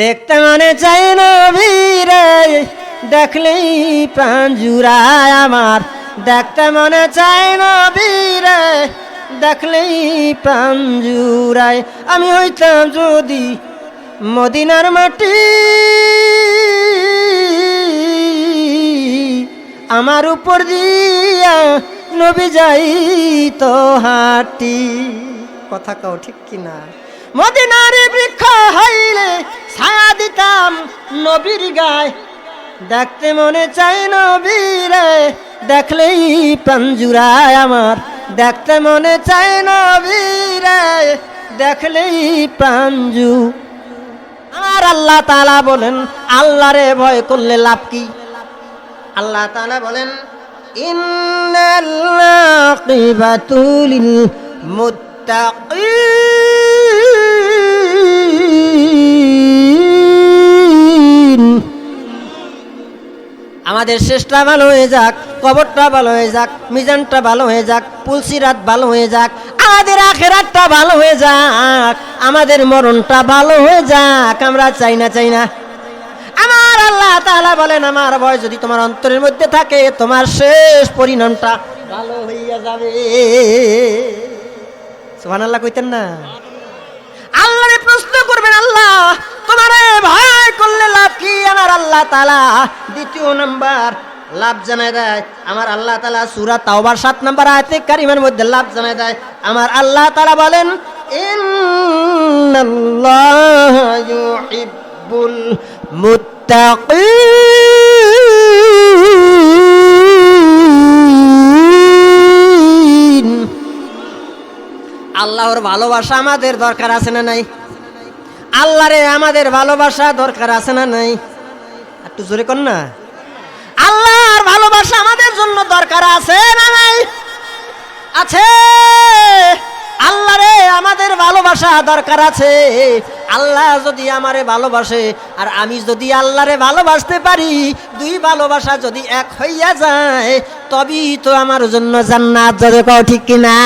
দেখতে মনে চাই নবীরে দেখলেই প্রাণ জুড়ায় আমার। দেখতে মনে চাই নবীরে দেখলেই প্রাণ জুড়ায়। আমি হইতাম যদি মদিনার মাটি। আমার উপর দিয়া নবী যাই তো হাঁটি। কথা কও ঠিক কিনা? মদিনার বৃক্ষ হইলে ছায়া দিতাম নবীর গায়। দেখতে মনে চাই নবীরে, দেখলেই প্রাঞ্জুরায় আমার। দেখতে মনে চাই নবীরে, দেখলেই প্রাঞ্জু আর আল্লাহ তালা বলেন, আল্লাহরে ভয় করলে লাভ কি? আল্লাহ তালা বলেন ইন্নাল্লাকিবাতুলিল মুত্তাকিন। আমাদের শেষটা ভালো হয়ে যাক, কবরটা ভালো হয়ে যাক, মিজানটা ভালো হয়ে যাক, পুলসিরাত ভালো হয়ে যাক, আমাদের আখেরাতটা ভালো হয়ে যাক, আমাদের মরণটা ভালো হয়ে যাক, আমরা চাই না চাই না। আমার আল্লাহ তাআলা বলেন, আমার ভয় যদি তোমার অন্তরের মধ্যে থাকে, তোমার শেষ পরিণামটা ভালো হইয়া যাবে। সুবহানাল্লাহ কইতেন না? আল্লাহরে প্রশ্ন করবেন, আল্লাহ, তোমারে ভয় করলে লাভ কি? আমার আল্লাহ তালা দ্বিতীয় নাম্বার লাভ জানায় দেয়। আমার আল্লাহ তালা সূরা তাওবার সাত নাম্বার আয়াতে কারিমের মধ্যে লাভ জানায় দেয়। আমার আল্লাহ তালা বলেন, ইন্নাল্লাহা ইউহিব্বুল মুত্তাকিন। আল্লাহর ভালোবাসা আমাদের দরকার আছে না নাই? আল্লাহরে আমাদের ভালোবাসা দরকার আছে না নাই? একটু জোরে কর না। আল্লাহর ভালোবাসা আমাদের জন্য দরকার আছে না নাই? আছে। আল্লাহরে আমাদের ভালোবাসা দরকার আছে। আল্লাহ যদি আমারে ভালোবাসে, আর আমি যদি আল্লাহরে ভালোবাসতে পারি, দুই ভালোবাসা যদি এক হইয়া যায়, তবেই তো আমার জন্য জান্নাত। যদি কও ঠিক কিনা?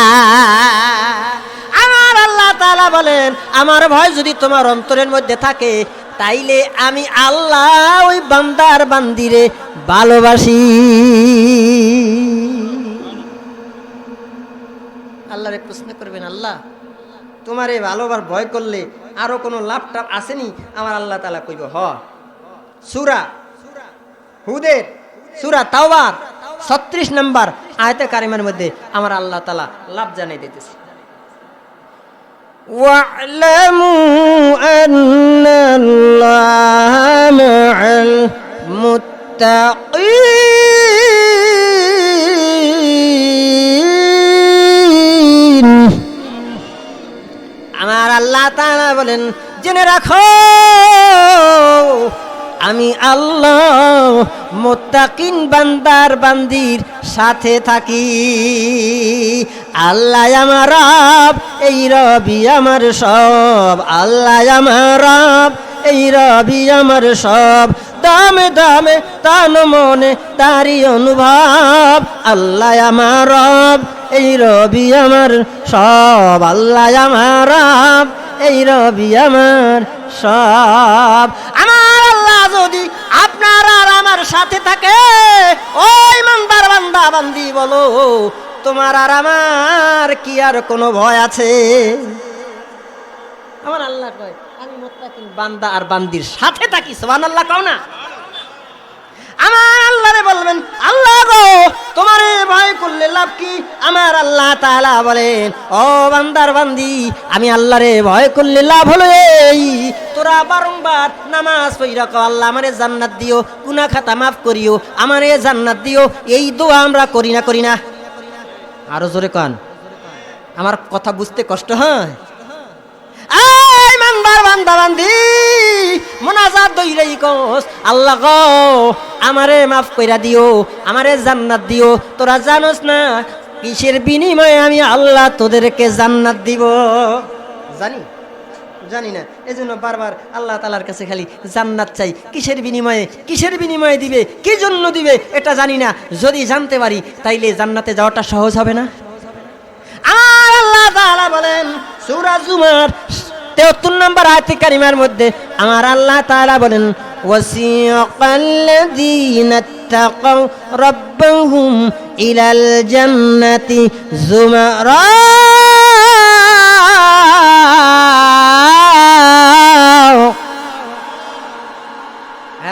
আল্লাহ তাআলা বলেন, আমার ভয় যদি তোমার অন্তরের মধ্যে থাকে, তাইলে আমি আল্লাহ ওই বান্দার বান্দিরে ভালোবাসি। আল্লাহরে প্রশ্ন করবেন, আল্লাহ, তোমার এই ভালোবার ভয় করলে আরও কোনো লাভ আসেনি? আমার আল্লাহ তালা কইব, হ। সুরা হুদের, সুরা তাওবার ছত্রিশ নম্বর আয়তে কারিমের মধ্যে আমার আল্লাহ তালা লাভ জানাই দিতেছে। واعلموا أن الله مع المتقين আমার আল্লাহ তাআলা বলেন জেনে রাখো আমি আল্লাহ মোত্তাকিন বান্দার বান্দির সাথে থাকি। আল্লাহ আমার রব, এই রবি আমার সব। আল্লাহ আমার রব, এই রবি আমার সব। দামে দামে তান মনে তারি অনুভব। আল্লাহ আমার রব, এই রবি আমার সব। আল্লাহ আমার রব, এই রবি আমার সব। আমার আর আমার সাথে থাকে। বান্দা, বান্দি, বলো, তোমার আর আমার কি আর কোনো ভয় আছে? আমার আল্লাহ কয়, আমি বান্দা আর বান্দির সাথে থাকি। সুবহানাল্লাহ, কও না। আমার আল্লাহরে বলবেন, আল্লাহ গো, তোমার ভয় করলে লাভ কি? আমার আল্লাহ তাআলা বলেন, ও বান্দার বান্দি, আমি আল্লাহরে ভয় করলে লাভ হলো এই। তোরা বারংবার নামাজ পইরা কও, আল্লাহ আমারে জান্নাত দিও গুনাহ খাতা মাফ করিও, আমারে জান্নাত দিও, এই দোয়া আমরা করি না করি না। আরও জোরে কন, আমার কথা বুঝতে কষ্ট হয়? কস। আল্লাহ আমারে মাফ কইরা দিও, আমারে জান্নাত দিও। তোরা জানোস না, কিসের বিনিময়ে আমি আল্লাহ তোদেরকে জান্নাত দিব? জানি জানি না। জন্য বারবার আল্লাহ তালার কাছে খালি জান্নাত চাই। কিসের বিনিময়ে কিসের বিনিময়ে দিবে, কি জন্য দিবে, এটা জানি না। যদি জানতে পারি, তাইলে জান্নাতে যাওয়াটা সহজ হবে না? আল্লাহ বলেন, সূরা জুমার তেহত্তর নম্বর আয়তে কারিমার মধ্যে আমার আল্লাহ তাআলা বলেন ওয়াসিকাল্লাযীনা اتقوا ربهم إلى الجنة زمرا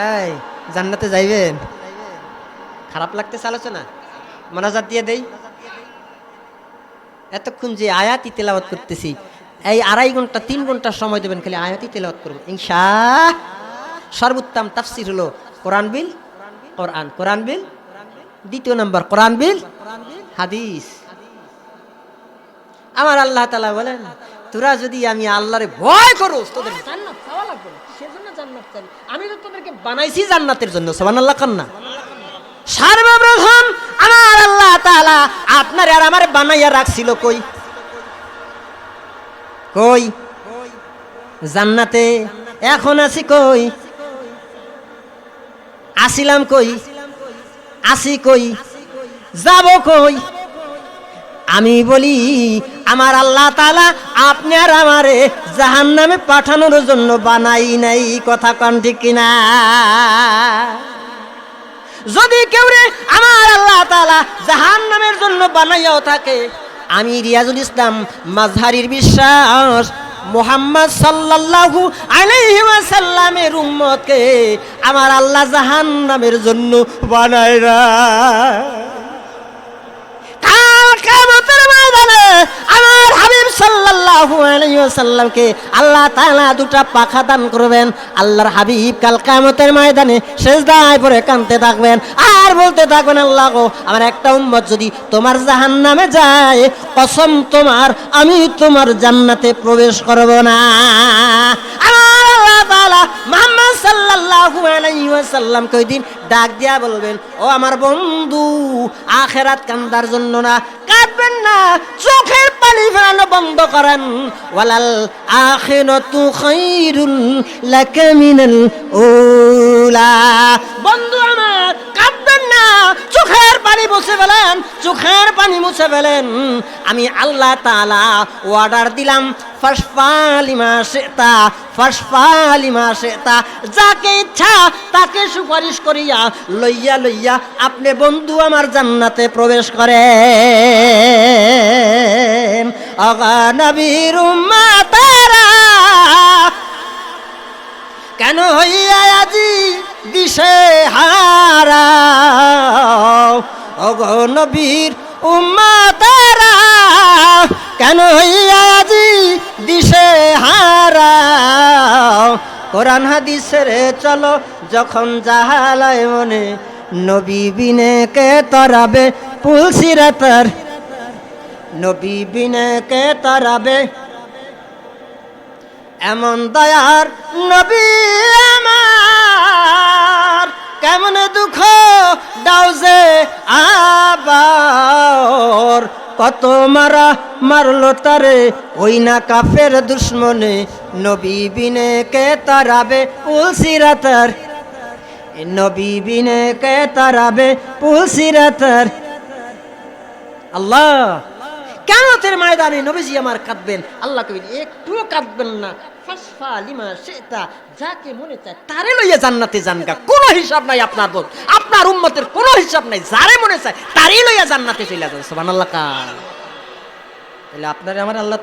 এই জান্নাতে যাইবেন খারাপ লাগতেছে আলোচনা মনাজাত দিয়ে দেই এতক্ষণ যে আয়াতি তেলাওয়াত করতেছি এই আড়াই ঘণ্টা, তিন ঘণ্টা সময় দেবেন, খালি আয়াতি তেলাওয়াত করব ইনশা সর্বোত্তম তাফসির হলো কোরআন বিল, কোরআন কোরআন বিল। দ্বিতীয় নম্বর, কোরআন বিল, হাদিস। আমার আল্লাহ তালা বলেন, তোরা যদি আমি আল্লাহরে ভয় করো তোদের জান্নাত চাওয়া লাগবে সেজন্য জান্নাত চাই আমি তো তোদেরকে বানাইছি জান্নাতের জন্য সোমান আল্লাহ কান্না সর্বপ্রথম আমার আল্লাহ তাআলা আপনার আর আমার বানাইয়া রাখছিল কই? কই? জান্নাতে। এখন আছি কই? আসিলাম কই? আসি কই? যাব কই? আমি বলি, আমার আল্লাহ তালা আপনার আমারে জাহান নামে পাঠানোর জন্য বানাই নাই, কথা কন ঠিক কিনা? যদি কেউ রে আমার আল্লাহ তালা জাহান নামের জন্য বানাইয়াও থাকে আমি রিয়াজুল ইসলাম মাঝহারির বিশ্বাস। মোহাম্মদ সাল্লাল্লাহু আলাইহি ওয়াসাল্লামের উম্মতকে আমার আল্লাহ জাহান নামের জন্য বানায় না। কাল কিয়ামতের ময়দানে সাল্লাল্লাহু আলাইহি ওয়াসাল্লামকে আল্লাহ তাআলা দুটা পাখা দান করবেন। আল্লাহর হাবিব কাল কিয়ামতের ময়দানে সেজদায় পড়ে কাঁদতে থাকবেন। আর বলতে থাকবেন, আল্লাহ গো, আমার একটা উম্মত যদি তোমার জাহান্নামে যায়, কসম তোমার, আমি তোমার জান্নাতে প্রবেশ করব না। আমার আল্লাহ তাআলা মুহাম্মদ সাল্লাল্লাহু আলাইহি ওয়াসাল্লামকে ওই দিন ডাক দিয়া বলবেন, ও আমার বন্ধু, আখেরাত কান্দার জন্য না, কাঁদবেন না, চোখের পানি ফেরানো বন্ধ করেন। ওয়ালাল আখিরাতু খায়রুল লাকা মিনাল উলা। বন্ধু আমার, কাঁদবেন না, চোখের পানি মুছে ফেলেন, চোখের পানি মুছে ফেলেন। আমি আল্লাহ তাআলা অর্ডার দিলাম যাকে ইচ্ছা তাকে সুপারিশ করিয়া লইয়া লইয়া আপনি বন্ধু আমার জান্নাতে প্রবেশ তারা কেন হইয়া আজি দিশে হারা অগো নবীর উম্মা তারা কেন হইয়া আজি দিশে হারা কোরআন হাদিসের চলো, যখন জাহালায় মনে নবী বিনে কে তরাবে পুলসিরাতার নবী বিনে কে তরাবে। এমন দয়ার নবী আমার, কেমন দুঃখ যে আবার। কত মারা মারলো তারে, ওই না কাফের দুশ্মনে নবী বিনে কে তারাবে উলসিরাতার নবী বিনে কে তারাবে উলসিরাতার আল্লাহ কেমতের ময়দানে নবীজি আমার কাঁদবেন আল্লাহ কবি একটুও কাঁদবেন না। কোনো হিসাব নাই আপনার বোধ আপনার কোনো হিসাব নাই। মনে চায় লইয়া আল্লাহ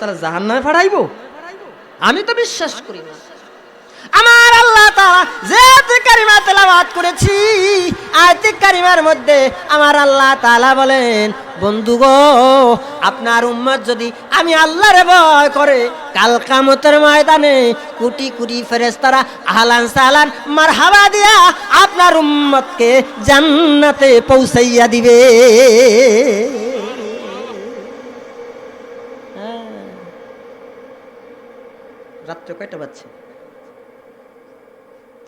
আমি তো বিশ্বাস করি না। আমার করেছি কারিমার মধ্যে আমার আল্লাহ বলেন, বন্ধু গো, আপনার উম্মত যদি আমি আল্লাহরে ভয় করে ময়দানে কোটি কোটি আহলান সালান দিয়া আপনার উম্মতকে জান্নাতে পৌঁছাইয়া দিবে। রাত্র কয়টা বাজছে?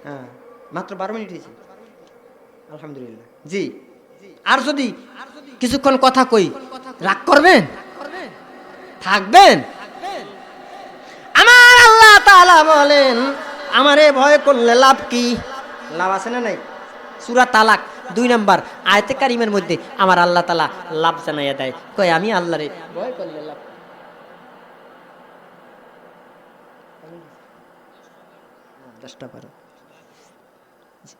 হ্যাঁ মাত্র বারো মিনিট হয়েছে। আলহামদুলিল্লাহ। জি। আর যদি কিছুক্ষণ কথা কই, রাগ করবেন? থাকবেন? আমার আল্লাহ তাআলা বলেন, আমারে ভয় করলে লাভ কি? লাভ আছে না নাই? সুরা তালাক, দুই নাম্বার, আয়তে কারিমের মধ্যে আমার আল্লাহ তালা লাভ জানাইয়া দেয়। কয়, আমি আল্লাহরে ভয় করলে লাভ দশটা বারো।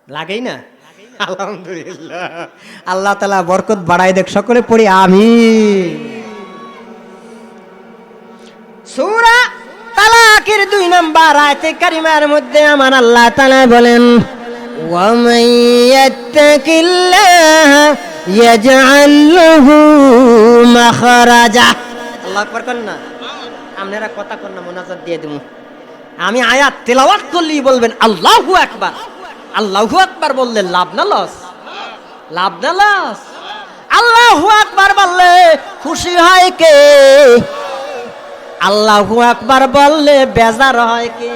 লাগেই না আলহামদুলিল্লাহ আল্লাহ তালা বরকত বাড়াই দেখ সকলে পড়ি আমি সূরা তালাকের দুই নাম্বার আয়াতে কারিমার মধ্যে আমার আল্লাহ তাআলা বলেন ومن يتق الله يجعل له مخرجا আল্লাহ আকবার করেন না আপনারা কথা কর না মোনাজাত দিয়ে দেবো আমি আয়াত তেলাওয়াত করলেই বলবেন আল্লাহু আকবার আল্লাহু আকবার বললে লাভ না লস? লাভ না লস? আল্লাহু আকবার বললে খুশি হয় কে? আল্লাহু আকবার বললে বেজার হয় কে?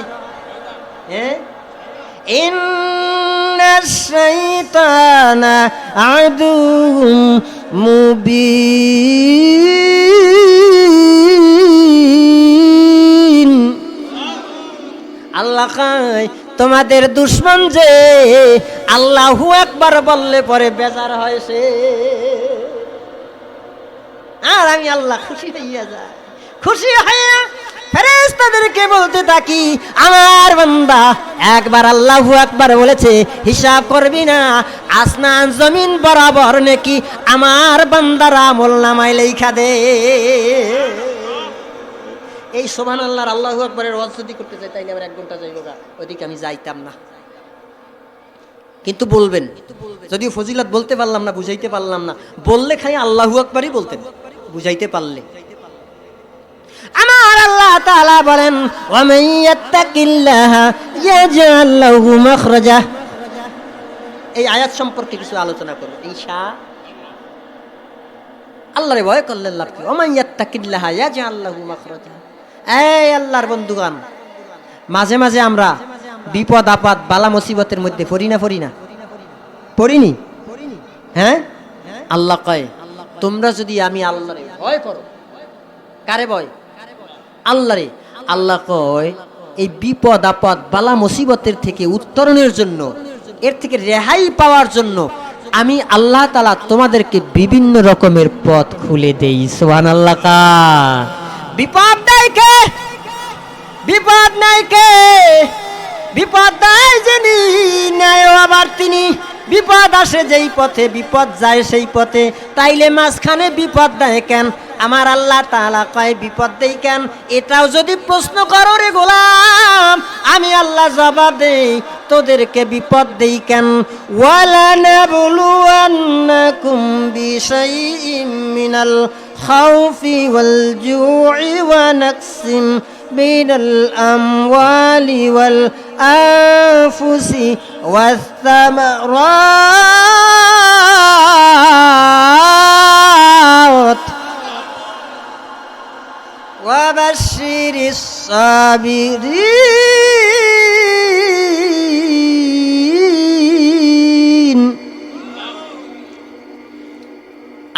আল্লাহ খায় তোমাদের দুশ্মন যে আল্লাহু একবার বললে পরে বেজার হয় সে। আর আমি আল্লাহ খুশি হইয়া যায় খুশি হইয়া ফেরেশতাদেরকে বলতে থাকি, আমার বান্দা, একবার আল্লাহু আকবার বলেছে, হিসাব করবি না, আসমান জমিন বরাবর নাকি আমার বান্দারা আমল নামাই লেখা দে। এই সোমান আল্লাহর আল্লাহু আকবরের ওয়াজ যদি করতে চাই তাইলে আবার এক ঘণ্টা যাইব গা। ওইদিকে আমি যাইতাম না। কিন্তু বলবেন যদিও ফজিলত বলতে পারলাম না বুঝাইতে পারলাম না বললে খাই আল্লাহু আকবারই বলতেন বুঝাইতে পারলে। আমার আল্লাহ তাআলা বলেন ওয়া মান ইয়াত্তাকিল্লাহা ইয়াজআল লাহু মাখরাজা। এই আয়াত সম্পর্কে কিছু আলোচনা করব ঈশা। আল্লাহরে ভয় করলে লাভ কি? ওমান ইয়াত্তাকিল্লাহা ইয়াজআল লাহু মাখরাজা। এই আল্লাহর বন্ধুগণ, মাঝে মাঝে আমরা বিপদ, আপদ, বালা মুসিবতের মধ্যে পড়ি না পড়ি না? পড়িনি? হ্যাঁ? আল্লাহ কয়, তোমরা যদি আমি আল্লাহরে ভয় করো, কারে ভয়? আল্লাহরে। আল্লাহ কয়, এই বিপদ, আপদ, বালা মুসিবতের থেকে উত্তরণের জন্য, এর থেকে রেহাই পাওয়ার জন্য আমি আল্লাহ তালা তোমাদেরকে বিভিন্ন রকমের পথ খুলে দেই। সোহান আল্লাহ বিপদ কে? বিপদ নাই কে? বিপদ দেয় যিনি নেয় আবার তিনি। বিপদ আসে যেই পথে, বিপদ যায় সেই পথে। তাইলে মাঝখানে বিপদ দেয় কেন? আমার আল্লাহ তাআলা কয়, বিপদ দেই কেন? এটাও যদি প্রশ্ন করো রে গোলাম, আমি আল্লাহ জবাব দেই, তোদেরকে বিপদ দেই কেন? ওয়ালা নাবলুয়ান্নাকুম বিশাইইম মিনাল الخوف والجوع ونقص من الأموال والأنفس والثمرات. وبشر الصابرين.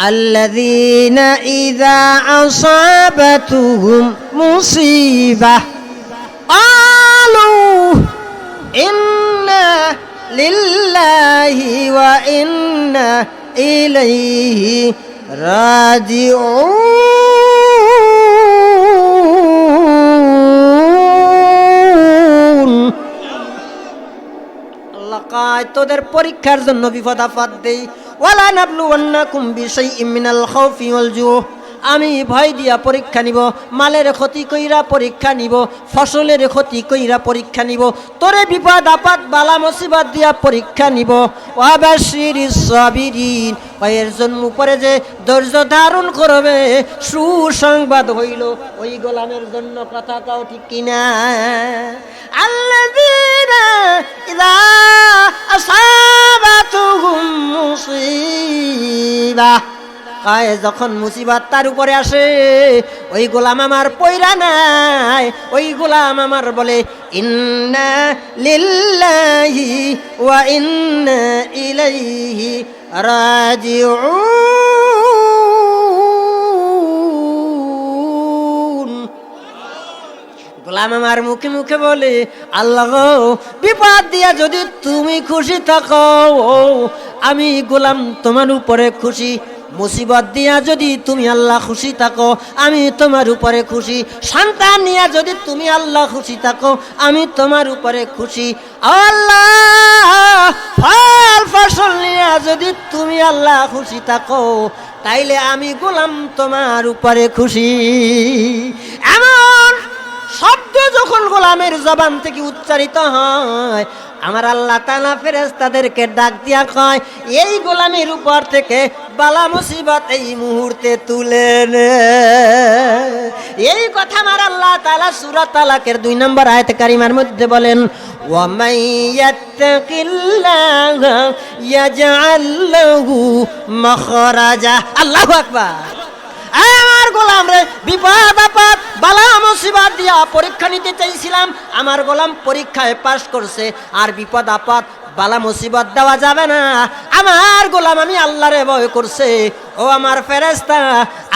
الذين إذا أصابتهم مصيبة قالوا إنا لله وإنا إليه راجعون আল্লাহ কয় তোদের পরীক্ষার জন্য বিপদ আপদ দেই ওয়ালা নাবলুওয়ান্নাকুম বিশাইইম মিনাল খাউফি ওয়াল জু আমি ভয় দিয়া পরীক্ষা নিব, মালের ক্ষতি কইরা পরীক্ষা নিব, ফসলের ক্ষতি কইরা পরীক্ষা নিব, তোরে বিপদ, আপদ, বালা, মুসিবত দিয়া পরীক্ষা নিব। ওয়াবাশির সাবিরিন উপরে যে ধৈর্য ধারণ করবে, সুসংবাদ হইল ওই গোলামের জন্য, কথা কাও ঠিক কিনা? আল্লাযীনা ইযা আসাবাতুহুম মুসিবা। কায় যখন মুসিবত তার উপরে আসে, ওই গোলাম আমার পয়রা নাই। ওই গোলাম আমার বলে, ইন্না লিল্লাহি ওয়া ইন্না ইলাইহি রাজিউন। গোলাম আমার মুখে মুখে বলে, আল্লাহ বিপদ দিয়া যদি তুমি খুশি থাকো, আমি গোলাম তোমার উপরে খুশি মুসিবত দিয়া যদি তুমি আল্লাহ খুশি থাকো, আমি তোমার উপরে খুশি। সন্তান নিয়া যদি তুমি আল্লাহ খুশি থাকো, আমি তোমার উপরে খুশি। আল্লাহ, ফল ফসল নিয়ে যদি তুমি আল্লাহ খুশি থাকো, তাইলে আমি গোলাম তোমার উপরে খুশি। এমন শব্দ যখন গোলামের জবান থেকে উচ্চারিত হয় আমার আল্লাহ তালা ফেরেস্তাদেরকে ডাক দিয়া কয় এই গোলামের উপর থেকে বালা মুসিবত এই মুহূর্তে তুলে নে এই কথা আমার আল্লাহ তালা সুরা তালাকের দুই নম্বর আয়ত কারিমার মধ্যে বলেন ومن يتق الله يجعل له مخرجا الله اكبر আমার গোলাম রে, বিপদ বালা মুসিবত দিয়া পরীক্ষা নিতে চাইছিলাম। আমার গোলাম পরীক্ষায় পাশ করছে, আর বিপদ বালা মুসিবত দেওয়া যাবে না। আমার গোলাম আমি আল্লাহরে ভয় করছে। ও আমার ফেরেস্তা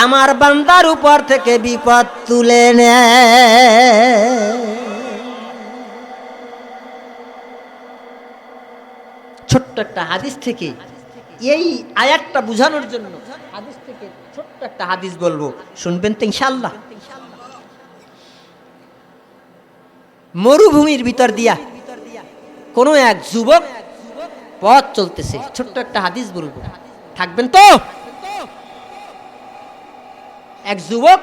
আমার বান্দার উপর থেকে বিপদ তুলে নেয় ছোট্ট একটা হাদিস থেকে এই আয়াতটা বোঝানোর জন্য হাদিস থেকে ছোট্ট একটা হাদিস বলব। শুনবেন তো ইনশাল্লাহ মরুভূমির ভিতর দিয়া কোনো এক যুবক পথ চলতেছে। ছোট্ট একটা হাদিস বলব। থাকবেন তো? এক যুবক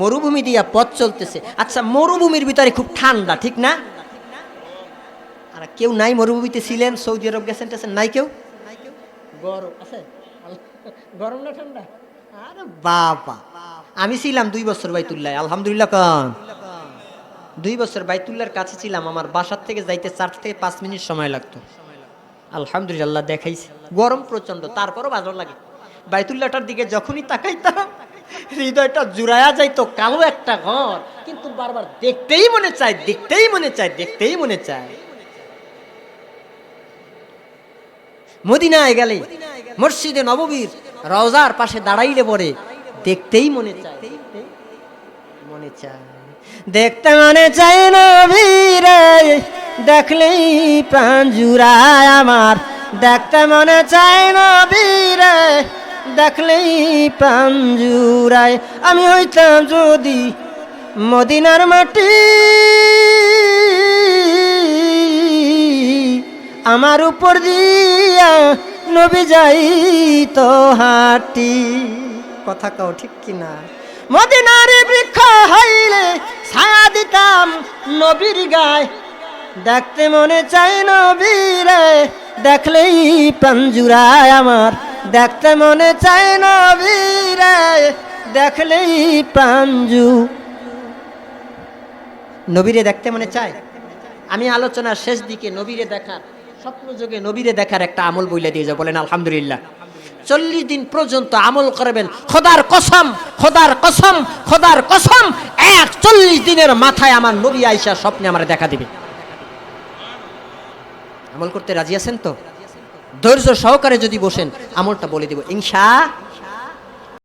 মরুভূমি দিয়া পথ চলতেছে। আচ্ছা মরুভূমির ভিতরে খুব ঠান্ডা, ঠিক না? আর কেউ নাই মরুভূমিতে ছিলেন, সৌদি আরব গেছেন, টেছেন, নাই কেউ? গরম আছে? গরম না ঠান্ডা? আরে বাবা। আমি ছিলাম দুই বছর বাইতুল্লাহ আলহামদুলিল্লাহ কান। দুই বছর বাইতুল্লাহর কাছে ছিলাম আমার বাসার থেকে যাইতে চার থেকে পাঁচ মিনিট সময় লাগতো। আলহামদুলিল্লাহ দেখাইছে। গরম প্রচণ্ড তারপরও ভালো লাগে। বাইতুল্লাহটার দিকে যখনই তাকাইতাম হৃদয়টা জুড়ায়া যাইতো কালো একটা ঘর। কিন্তু বারবার দেখতেই মনে চায় দেখতেই মনে চায় দেখতেই মনে চায়। মদিনায় গেলে মসজিদে নববীর রওজার পাশে দাঁড়াইলে পরে দেখতেই মনে চায়। মনে চায়। দেখতে মনে চায় নবীরে, দেখলেই প্রাণ জুড়ায় আমার। দেখতে মনে চায় নবীরে, দেখলেই প্রাণ জুড়ায়। আমি হইতাম যদি মদিনার মাটি আমার উপর দিয়া নবী যাই তো হাঁটি। কথা কাও, ঠিক কিনা? মদিনারে বৃক্ষ হইলে ছায়া দিতাম নবীর গায়। দেখতে মনে চাই নবীরে, দেখলেই পাঞ্জুরায় আমার। দেখতে মনে চাই নবীরে, দেখলেই পাঞ্জু নবীরে দেখতে মনে চায়? আমি আলোচনার শেষ দিকে নবীরে দেখার স্বপ্ন যোগে নবীরে দেখার একটা আমল বইলে দিয়ে যাও, বলেন আলহামদুলিল্লাহ। চল্লিশ দিন পর্যন্ত আমল করবেন, খোদার কসম খোদার কসম খোদার কসম, এক চল্লিশ দিনের মাথায় আমার নবী আইসা স্বপ্নে আমার দেখা দিবে। আমল করতে রাজি আছেন তো? ধৈর্য সহকারে যদি বসেন, আমলটা বলে দিব, ইনশা